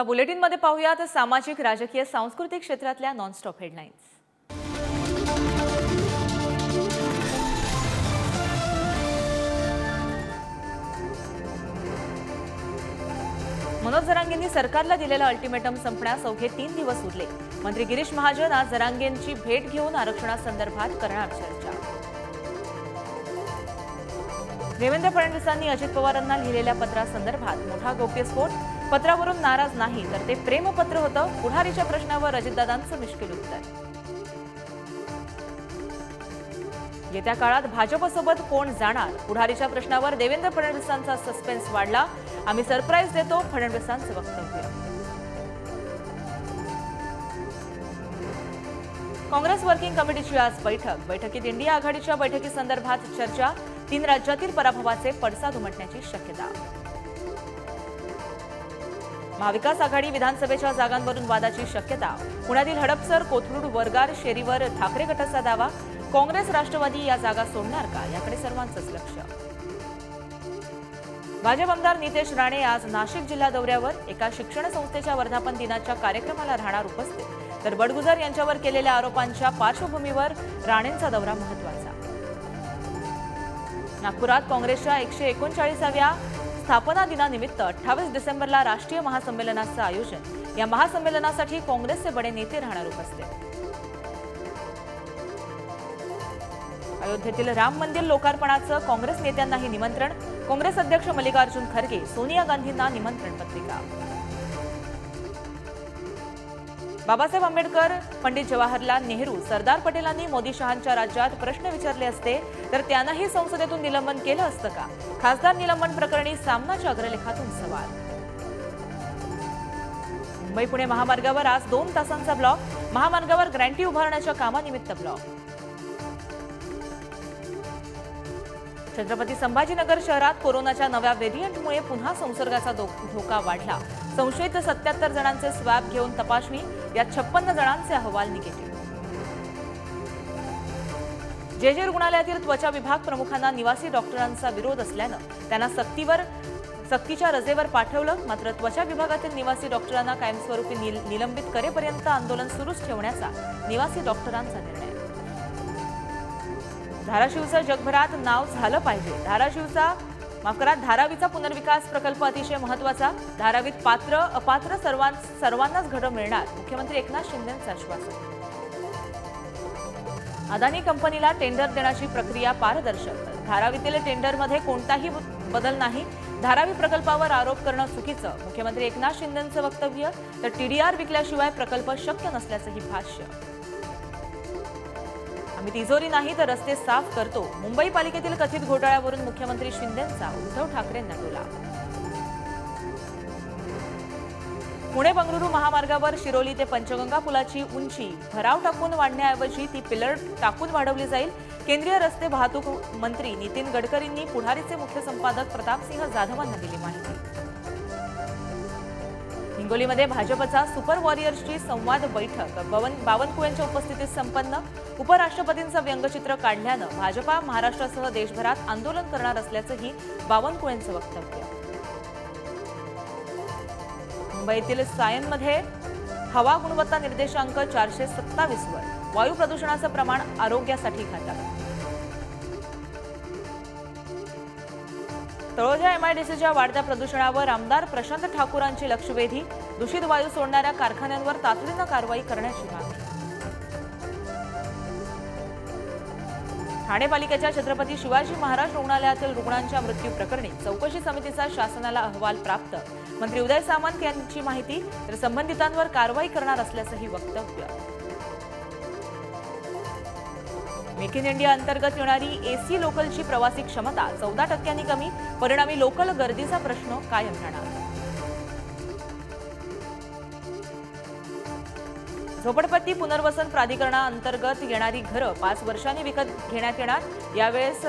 आता बुलेटिनमध्ये पाहूयात सामाजिक राजकीय सांस्कृतिक क्षेत्रातल्या नॉनस्टॉप हेडलाईन्स मनोज जरांगेंनी सरकारला दिलेला अल्टिमेटम संपण्यास अवघे तीन दिवस उरले. मंत्री गिरीश महाजन आज जरांगेंची भेट घेऊन आरक्षणासंदर्भात करणार चर्चा. देवेंद्र फडणवीसांनी अजित पवारांना लिहिलेल्या पत्रासंदर्भात मोठा गौप्यस्फोट पत्रावरून नाराज नाही तर ते प्रेमपत्र होतं. पुढारीच्या प्रश्नावर अजितदादांचं मिश्किल उत्तर. येत्या काळात भाजपसोबत कोण जाणार? पुढारीच्या प्रश्नावर देवेंद्र फडणवीसांचा सस्पेन्स वाढला. आम्ही सरप्राईज देतो फडणवीसांचं वक्तव्य. काँग्रेस वर्किंग कमिटीची आज बैठक. बैठकीत इंडिया आघाडीच्या बैठकीसंदर्भात चर्चा. तीन राज्यातील पराभवाचे पडसाद उमटण्याची शक्यता. महाविकास आघाडी विधानसभेच्या जागांवरून वादाची शक्यता. पुण्यातील हडपसर कोथरूड वरगार शेरीवर ठाकरे गटाचा दावा. काँग्रेस राष्ट्रवादी या जागा सोडणार का? याकडे सर्वांचंच लक्ष. भाजप आमदार नितेश राणे आज नाशिक जिल्हा दौऱ्यावर एका शिक्षण संस्थेच्या वर्धापन दिनाच्या कार्यक्रमाला राहणार उपस्थित. तर बडगुजर यांच्यावर केलेल्या आरोपांच्या पार्श्वभूमीवर राणेंचा दौरा महत्त्वाचा नागपुरात काँग्रेसच्या एकशे एकोणचाळीसाव्या स्थापना दिनानिमित्त अठ्ठावीस डिसेंबरला राष्ट्रीय महासंमेलनाचं आयोजन. या महासंमेलनासाठी काँग्रेसचे बडे नेते राहणार उपस्थित. अयोध्येतील राम मंदिर लोकार्पणाचं काँग्रेस नेत्यांनाही निमंत्रण. काँग्रेस अध्यक्ष मल्लिकार्जुन खरगे सोनिया गांधींना निमंत्रण पत्रिका. बाबासाहेब आंबेडकर पंडित जवाहरलाल नेहरू सरदार पटेलांनी मोदी शहांच्या राज्यात प्रश्न विचारले असते तर त्यांनाही संसदेतून निलंबन केलं असतं का? खासदार निलंबन प्रकरणी सामनाच्या अग्रलेखातून सवाल. मुंबई पुणे महामार्गावर आज दोन तासांचा ब्लॉक महामार्गावर ग्रँटी उभारण्याच्या कामानिमित्त ब्लॉक. छत्रपती संभाजीनगर शहरात कोरोनाच्या नव्या व्हेरियंटमुळे पुन्हा संसर्गाचा धोका वाढला. संशयित सत्याहत्तर जणांचे स्वॅब घेऊन तपासणी यात छप्पन्न जणांचे अहवाल निगेटिव्ह. जे जे रुग्णालयातील त्वचा विभाग प्रमुखांना निवासी डॉक्टरांचा विरोध असल्यानं त्यांना सक्तीवर सक्तीच्या रजेवर पाठवलं. मात्र त्वचा विभागातील निवासी डॉक्टरांना कायमस्वरूपी निल- निलंबित करेपर्यंत आंदोलन सुरूच ठेवण्याचा निवासी डॉक्टरांचा निर्णय. धाराशिवचं जगभरात नाव झालं पाहिजे. धाराशिवचा माफ करा धारावीचा पुनर्विकास प्रकल्प अतिशय महत्त्वाचा धारावीत पात्र अपात्र सर्वां सर्वांनाच घडं मिळणार. मुख्यमंत्री एकनाथ शिंदेचं आश्वासन. अदानी कंपनीला टेंडर देण्याची प्रक्रिया पारदर्शक. धारावीतील टेंडरमध्ये कोणताही बदल नाही. धारावी प्रकल्पावर आरोप करणं चुकीचं. मुख्यमंत्री एकनाथ शिंदेचं वक्तव्य तर टीडीआर विकल्याशिवाय प्रकल्प शक्य नसल्याचंही भाष्य. आम्ही तिजोरी नाही तर रस्ते साफ करतो. मुंबई पालिकेतील कथित घोटाळ्यावरून मुख्यमंत्री शिंदेंचा उद्धव ठाकरेंना टोला. पुणे बंगळुरू महामार्गावर शिरोली ते पंचगंगा पुलाची उंची भराव टाकून वाढण्याऐवजी ती पिलर टाकून वाढवली जाईल. केंद्रीय रस्ते वाहतूक मंत्री नितीन गडकरींनी पुढारीचे मुख्य संपादक प्रतापसिंह जाधवांना दिली माहिती. हिंगोलीमध्ये भाजपचा सुपर वॉरियर्सची संवाद बैठक. बवन बावनकुळेंच्या उपस्थितीत संपन्न. उपराष्ट्रपतींचं व्यंगचित्र काढल्यानं भाजपा महाराष्ट्रासह देशभरात आंदोलन करणार असल्याचंही बावनकुळेंचं वक्तव्य. मुंबईतील सायनमध्ये हवा गुणवत्ता निर्देशांक चारशे सत्तावीसवर. वायू प्रदूषणाचं प्रमाण आरोग्यासाठी घातक. तळोजा एमआयडीसीच्या वाढत्या प्रदूषणावर आमदार प्रशांत ठाकूरांची लक्षवेधी. दूषित वायू सोडणाऱ्या कारखान्यांवर तातडीनं कारवाई करण्याची मागणी. ठाणे पालिकेच्या छत्रपती शिवाजी महाराज रुग्णालयातील रुग्णांच्या मृत्यू प्रकरणी चौकशी समितीचा शासनाला अहवाल प्राप्त. मंत्री उदय सामंत यांची माहिती तर संबंधितांवर कारवाई करणार असल्याचंही वक्तव्य. मेक इन इंडिया अंतर्गत येणारी एसी लोकलची प्रवासी क्षमता चौदा टक्क्यांनी कमी परिणामी लोकल गर्दीचा प्रश्न कायम राहणार. झोपडपट्टी पुनर्वसन प्राधिकरणाअंतर्गत येणारी घरं पाच वर्षांनी विकत घेण्यात येणार. यावेळेस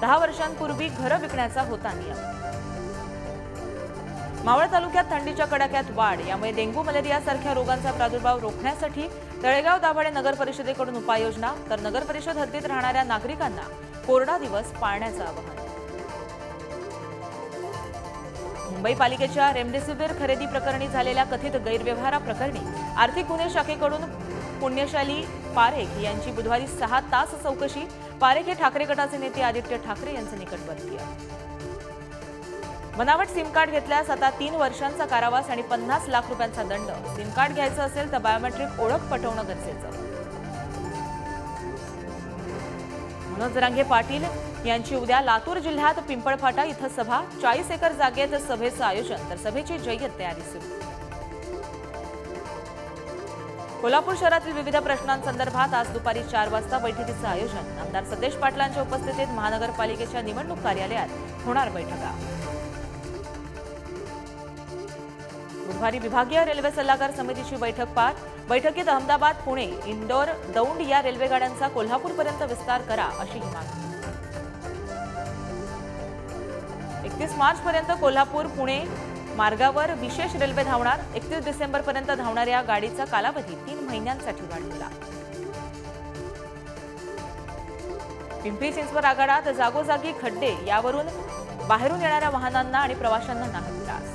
दहा वर्षांपूर्वी घरं विकण्याचा होता नियम. मावळ तालुक्यात थंडीच्या कडाक्यात वाढ यामुळे डेंग्यू मलेरियासारख्या रोगांचा प्रादुर्भाव रोखण्यासाठी तळेगाव दाभाडे नगर परिषदेकडून उपाययोजना तर नगर परिषद हद्दीत राहणाऱ्या नागरिकांना कोरडा दिवस पाळण्याचं आवाहन. मुंबई पालिकेच्या रेमडेसिवीर खरेदी प्रकरणी झालेल्या कथित गैरव्यवहाराप्रकरणी आर्थिक गुन्हे शाखेकडून पुण्यशाली पारेख यांची बुधवारी सहा तास चौकशी. पारेख हे ठाकरे गटाचे नेते आदित्य ठाकरे यांचे निकटवर्तीय. बनावट सिम कार्ड घेतल्यास आता तीन वर्षांचा कारावास आणि पन्नास लाख रुपयांचा दंड. सिम कार्ड घ्यायचं असेल तर बायोमेट्रिक ओळख पटवणं गरजेचं. मनोज जरांगे पाटील यांची उद्या लातूर जिल्ह्यात पिंपळफाटा इथं सभा. चाळीस एकर जागेत सभेचं आयोजन. तर सभेची जय्यत तयारी सुरू. कोल्हापूर शहरातील विविध प्रश्नांसंदर्भात आज दुपारी चार वाजता बैठकीचं आयोजन. आमदार सतेज पाटलांच्या उपस्थितीत महानगरपालिकेच्या निवडणूक कार्यालयात होणार बैठका. बुधवारी विभागीय रेल्वे सल्लागार समितीची बैठक पार. बैठकीत अहमदाबाद पुणे इंदोर दौंड या रेल्वेगाड्यांचा कोल्हापूरपर्यंत विस्तार करा अशी मागणी. एकतीस मार्चपर्यंत कोल्हापूर पुणे मार्गावर विशेष रेल्वे धावणार एकतीस डिसेंबरपर्यंत धावणाऱ्या गाडीचा कालावधी तीन महिन्यांसाठी वाढवला. पिंपरी चिंचवड आगाडात जागोजागी खड्डे यावरून बाहेरून येणाऱ्या वाहनांना आणि प्रवाशांना नाही त्रास.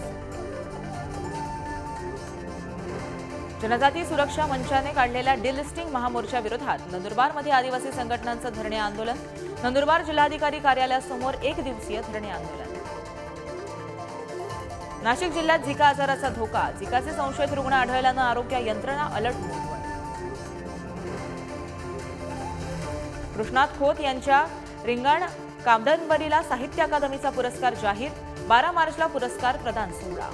जनजाती सुरक्षा मंचाने काढलेल्या डिलिस्टिंग महामोर्चा विरोधात नंदुरबारमध्ये आदिवासी संघटनांचं धरणे आंदोलन. नंदुरबार जिल्हाधिकारी कार्यालयासमोर एक दिवसीय धरणे आंदोलन. नाशिक जिल्ह्यात झिका आजाराचा धोका. झिकाचे संशयित रुग्ण आढळल्यानं आरोग्य यंत्रणा अलर्ट मोडवर कृष्णात खोत यांच्या रिंगण कादंबरीला साहित्य अकादमीचा पुरस्कार जाहीर. बारा मार्चला पुरस्कार प्रदान सोहळा.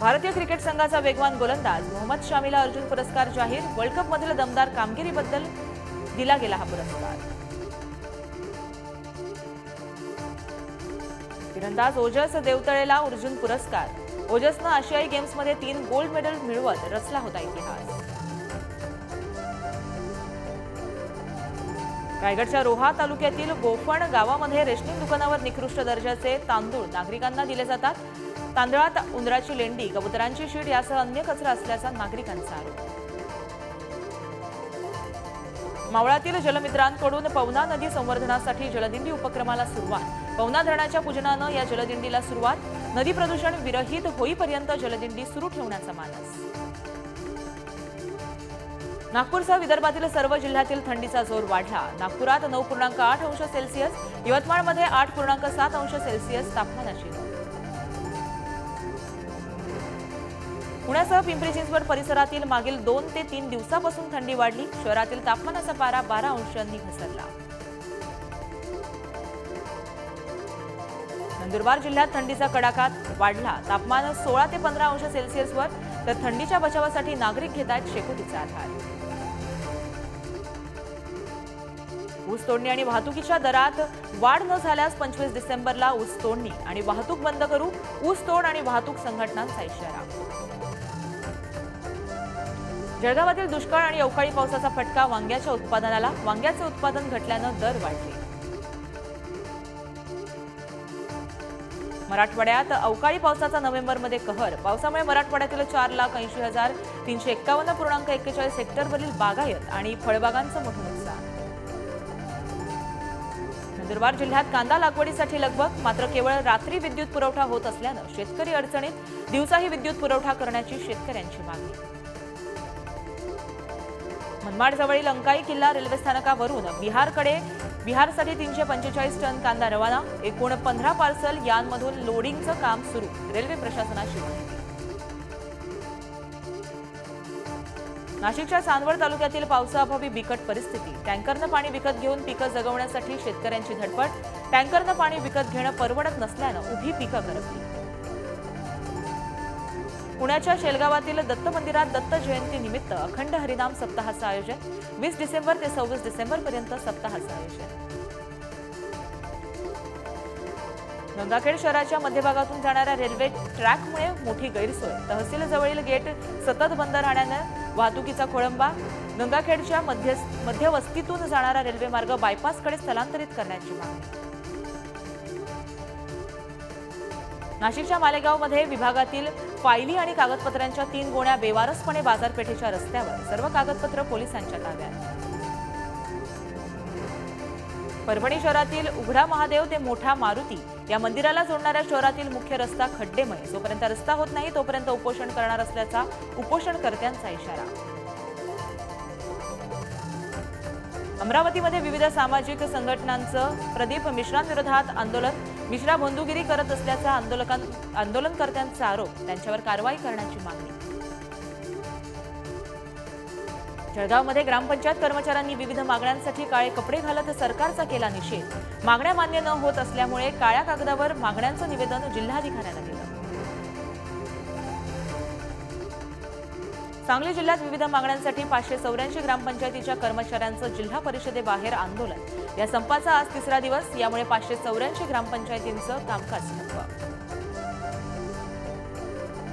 भारतीय क्रिकेट संघाचा वेगवान गोलंदाज मोहम्मद शामीला अर्जुन पुरस्कार जाहीर. वर्ल्ड कपमधील दमदार कामगिरीबद्दल दिला गेला हा पुरस्कार. तिरंदाज ओजस देवतळेला अर्जुन पुरस्कार. ओजसनं आशियाई गेम्समध्ये तीन गोल्ड मेडल मिळवत रचला होता इतिहास. रायगडच्या रोहा तालुक्यातील गोफण गावामध्ये रेशनिंग दुकानावर निकृष्ट दर्जाचे तांदूळ नागरिकांना दिले जातात. तांदळात उंदराची लेंडी कबुतरांची शीड यासह अन्य कचरा असल्याचा नागरिकांचा आरोप. मावळातील जलमित्रांकडून पवना नदी संवर्धनासाठी जलदिंडी उपक्रमाला सुरुवात. पवना धरणाच्या पूजनानं या जलदिंडीला सुरुवात. नदी प्रदूषण विरहित होईपर्यंत जलदिंडी सुरू ठेवण्याचा मानस. नागपूरसह विदर्भातील सर्व जिल्ह्यातील थंडीचा जोर वाढला. नागपुरात नऊ पूर्णांक आठ अंश सेल्सिअस यवतमाळमध्ये आठ पूर्णांक सात अंश सेल्सिअस तापमानाची नोंद पुण्यासह पिंपरी चिंचवड परिसरातील मागील दोन ते तीन दिवसापासून थंडी वाढली. शहरातील तापमानाचा पारा बारा अंशांनी घसरला. नंदुरबार जिल्ह्यात थंडीचा कडाका वाढला. तापमान सोळा ते पंधरा अंश सेल्सिअसवर तर थंडीच्या बचावासाठी नागरिक घेत आहेत शेकोटीचा आधार. ऊस तोडणी आणि वाहतुकीच्या दरात वाढ न झाल्यास पंचवीस डिसेंबरला ऊस तोडणी आणि वाहतूक बंद करू ऊस तोड आणि वाहतूक संघटनांचा इशारा. जळगावातील दुष्काळ आणि अवकाळी पावसाचा फटका वांग्याच्या उत्पादनाला वांग्याचे उत्पादन घटल्यानं दर वाढले. मराठवाड्यात अवकाळी पावसाचा नोव्हेंबरमध्ये कहर. पावसामुळे मराठवाड्यातील चार लाख ऐंशी हजार तीनशे एक्कावन्न पूर्णांक एक्केचाळीस हेक्टरवरील बागायत आणि फळबागांचं मोठं नुकसान. नंदुरबार जिल्ह्यात कांदा लागवडीसाठी लगबग मात्र केवळ रात्री विद्युत पुरवठा होत असल्यानं शेतकरी अडचणीत दिवसाही विद्युत पुरवठा करण्याची शेतकऱ्यांची मागणी. मनमाडजवळील अंकाई किल्ला रेल्वे स्थानकावरून बिहारकडे बिहारसाठी तीनशे पंचेचाळीस टन कांदा रवाना एकूण पंधरा पार्सल यांमधून लोडिंगचं काम सुरू रेल्वे प्रशासनाची नाशिकच्या चांदवड तालुक्यातील पावसाअभावी बिकट परिस्थिती. टँकरनं पाणी विकत घेऊन पिकं जगवण्यासाठी शेतकऱ्यांची धडपड. टँकरनं पाणी विकत घेणं परवडत नसल्यानं उभी पिकं करपली. पुण्याच्या शेलगावातील दत्त मंदिरात दत्त जयंती निमित्त अखंड हरिनाम सप्ताहाचं आयोजन. वीस डिसेंबर ते सव्वीस डिसेंबर पर्यंत सप्ताहाचं आयोजन. गंगाखेड शहराच्या मध्यभागातून जाणाऱ्या रेल्वे ट्रॅकमुळे मोठी गैरसोय. तहसील जवळील गेट सतत बंद राहण्यानं वाहतुकीचा खोळंबा. गंगाखेडच्या मध्य मध्यवस्तीतून जाणारा रेल्वे मार्ग बायपासकडे स्थलांतरित करण्याची मागणी. नाशिकच्या मालेगावमध्ये विभागातील फायली आणि कागदपत्रांच्या तीन गोण्या बेवारसपणे बाजारपेठेच्या रस्त्यावर. सर्व कागदपत्र पोलिसांच्या ताब्यात. परभणी शहरातील उघडा महादेव ते मोठा मारुती या मंदिराला जोडणाऱ्या शहरातील मुख्य रस्ता खड्डेमय. जोपर्यंत रस्ता होत नाही तोपर्यंत उपोषण करणार असल्याचा उपोषणकर्त्यांचा इशारा. अमरावतीमध्ये विविध सामाजिक संघटनांचं प्रदीप मिश्रांविरोधात आंदोलन मिश्रा बंधुगिरी करत असल्याचा आंदोलकां आंदोलनकर्त्यांचा आरोप त्यांच्यावर कारवाई करण्याची मागणी. जळगावमध्ये ग्रामपंचायत कर्मचाऱ्यांनी विविध मागण्यांसाठी काळे कपडे घालत सरकारचा केला निषेध. मागण्या मान्य न होत असल्यामुळे काळ्या कागदावर मागण्यांचं निवेदन जिल्हाधिकाऱ्यांना दिलं. सांगली जिल्ह्यात विविध मागण्यांसाठी पाचशे चौऱ्याऐंशी ग्रामपंचायतीच्या कर्मचाऱ्यांचं जिल्हा परिषदेबाहेर आंदोलन. या संपाचा आज तिसरा दिवस यामुळे पाचशे चौऱ्याऐंशी ग्रामपंचायतींचं कामकाज ठप्प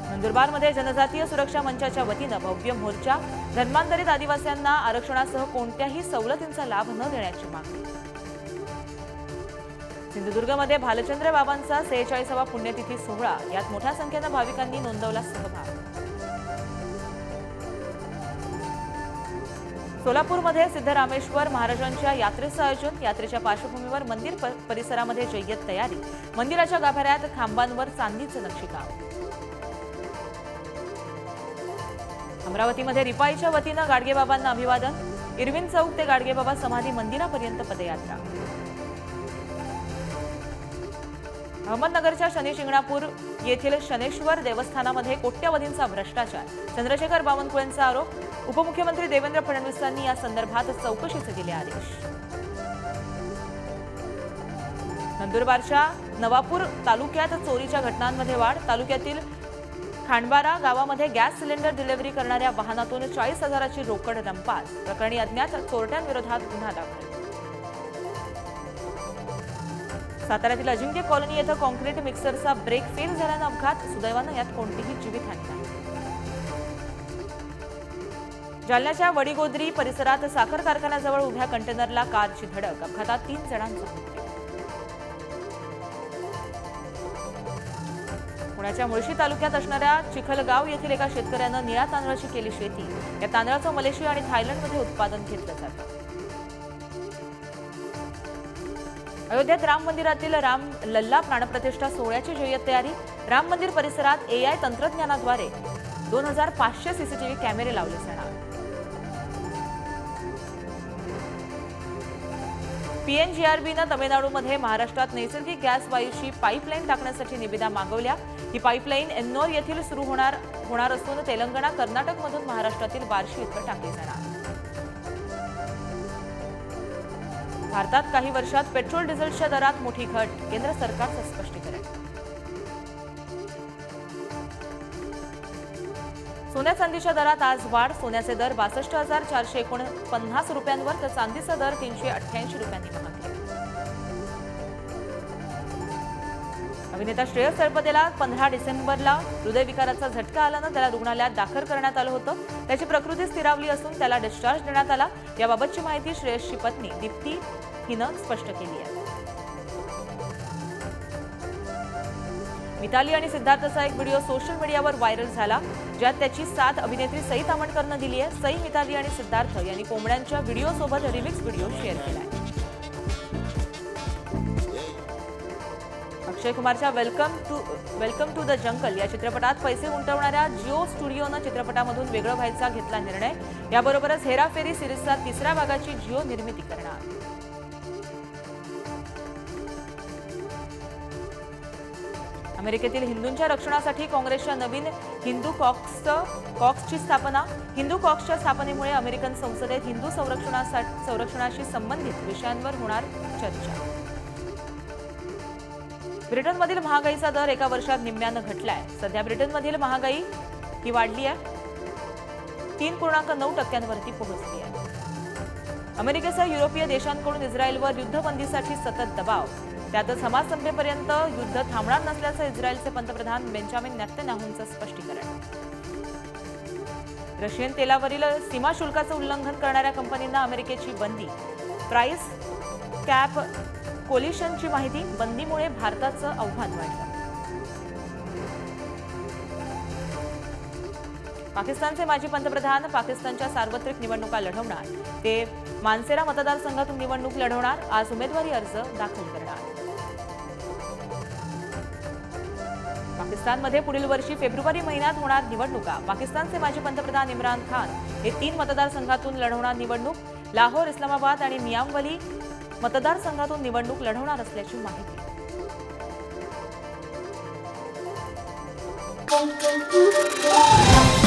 नंदुरबारमध्ये जनजातीय सुरक्षा मंचाच्या वतीनं भव्य मोर्चा. धर्मांतरित आदिवास्यांना आरक्षणासह कोणत्याही सवलतींचा लाभ न देण्याची मागणी. सिंधुदुर्गमध्ये भालचंद्र बाबांचा सेहेचाळीसावा पुण्यतिथी सोहळा. यात मोठ्या संख्येनं भाविकांनी नोंदवला सहभाग. सोलापूरमध्ये सिद्धरामेश्वर महाराजांच्या यात्रेचं आयोजन. यात्रेच्या पार्श्वभूमीवर मंदिर परिसरामध्ये जय्यत तयारी. मंदिराच्या गाभाऱ्यात खांबांवर चांदीचं नक्षीकाम. अमरावतीमध्ये रिपाईच्या वतीनं गाडगेबाबांना अभिवादन. इरविन चौक ते गाडगेबाबा समाधी मंदिरापर्यंत पदयात्रा. अहमदनगरच्या शनी शिंगणापूर येथील शनेश्वर देवस्थानामध्ये कोट्यवधींचा भ्रष्टाचार. चंद्रशेखर बावनकुळेंचा आरोप. उपमुख्यमंत्री देवेंद्र फडणवीसांनी या संदर्भात चौकशीचे दिले आदेश. नंदुरबारच्या नवापूर तालुक्यात चोरीच्या घटनांमध्ये वाढ. तालुक्यातील खांडबारा गावामध्ये गॅस सिलेंडर डिलिव्हरी करणाऱ्या वाहनातून चाळीस हजाराची रोकड लंपास प्रकरणी अज्ञात चोरट्यांविरोधात गुन्हा दाखल. साताऱ्यातील अजिंक्य कॉलनी येथे कॉन्क्रीट मिक्सरचा ब्रेक फेल झाल्यानं अपघात. सुदैवानं यात कोणतीही जीवितहानी नाही. जालन्याच्या वडीगोद्री परिसरात साखर कारखान्याजवळ उभ्या कंटेनरला कारची धडक. अपघातात तीन जणांचा मृत्यू. पुण्याच्या मुळशी तालुक्यात असणाऱ्या चिखलगाव येथील एका शेतकऱ्यानं निळ्या तांदळाची केली शेती. या तांदळाचं मलेशिया आणि थायलंडमध्ये उत्पादन घेतलं जातं. अयोध्येत राम मंदिरातील राम लल्ला प्राणप्रतिष्ठा सोहळ्याची जय्यत तयारी राम मंदिर परिसरात एआय तंत्रज्ञानाद्वारे दोन हजार पाचशे सीसीटीव्ही कॅमेरे लावले जाणार. पीएनजीआरबीनं तमिळनाडूमध्ये महाराष्ट्रात नैसर्गिक गॅस वायूची पाईपलाईन टाकण्यासाठी निविदा मागवल्या. ही पाईपलाईन एन्नोर येथील सुरू होणार होणार असून तेलंगणा कर्नाटकमधून महाराष्ट्रातील बार्शी इथं टाकली जाणार. भारतात काही वर्षात पेट्रोल डिझेलच्या दरात मोठी घट केंद्र सरकारचं स्पष्टीकरण. सोन्या चांदीच्या दरात आज वाढ सोन्याचे दर बासष्ट हजार चारशे एकोणपन्नास रुपयांवर तर चांदीचा दर तीनशे अठ्ठ्याऐंशी रुपयांनी महाग अभिनेता श्रेयस तळपदेला पंधरा डिसेंबरला हृदयविकाराचा झटका आल्यानं त्याला रुग्णालयात दाखल करण्यात आलं होतं. त्याची प्रकृती स्थिरावली असून त्याला डिस्चार्ज देण्यात आला. याबाबतची माहिती श्रेयसची पत्नी दीप्ती हिनं स्पष्ट केली आहे. मिताली आणि सिद्धार्थचा एक व्हिडिओ सोशल मीडियावर व्हायरल झाला ज्यात त्याची साथ अभिनेत्री सई तामणकरनं दिली आहे. सई मिताली आणि सिद्धार्थ यांनी कोंबड्यांच्या व्हिडिओसोबत रिमिक्स व्हिडिओ शेअर केला आहे. जयकुमारच्या welcome to welcome to the jungle या चित्रपटात पैसे गुंतवणाऱ्या जिओ स्टुडिओनं चित्रपटामधून वेगळं व्हायचा घेतला निर्णय. याबरोबरच हेराफेरी सिरीजचा तिसऱ्या भागाची जिओ निर्मिती करणार. अमेरिकेतील हिंदूंच्या रक्षणासाठी काँग्रेसच्या नवीन हिंदू कॉक्सचं कॉक्सची स्थापना हिंदू कॉक्सच्या स्थापनेमुळे अमेरिकन संसदेत हिंदू संरक्षणासाठी संरक्षणाशी संबंधित विषयांवर होणार चर्चा. ब्रिटनमधील महागाईचा दर एका वर्षात निम्म्यानं घटलाय. सध्या ब्रिटनमधील महागाई ही वाढली आहे तीन पूर्णांक नऊ टक्क्यांवरती पोहोचली आहे अमेरिकेसह युरोपीय देशांकडून इस्रायलवर युद्धबंदीसाठी सतत दबाव. त्यातच हमास संपेपर्यंत युद्ध थांबणार नसल्याचं इस्रायलचे पंतप्रधान बेंजामिन नेतन्याहूंचं स्पष्टीकरण. रशियन तेलावरील सीमा शुल्काचं उल्लंघन करणाऱ्या कंपनींना अमेरिकेची बंदी. प्राइस कॅप कोलिशनची माहिती बंदीमुळे भारताचं आव्हान वाढलं. पाकिस्तानचे माजी पंतप्रधान पाकिस्तानच्या सार्वत्रिक निवडणुका लढवणार. ते मानसेरा मतदारसंघातून निवडणूक लढवणार. आज उमेदवारी अर्ज दाखल करणार. पाकिस्तानमध्ये पुढील वर्षी फेब्रुवारी महिन्यात होणार निवडणुका. पाकिस्तानचे माजी पंतप्रधान इम्रान खान हे तीन मतदारसंघातून लढवणार निवडणूक. लाहोर इस्लामाबाद आणि मियामवली मतदारसंघातून निवडणूक लढवणार असल्याची माहिती Thank you.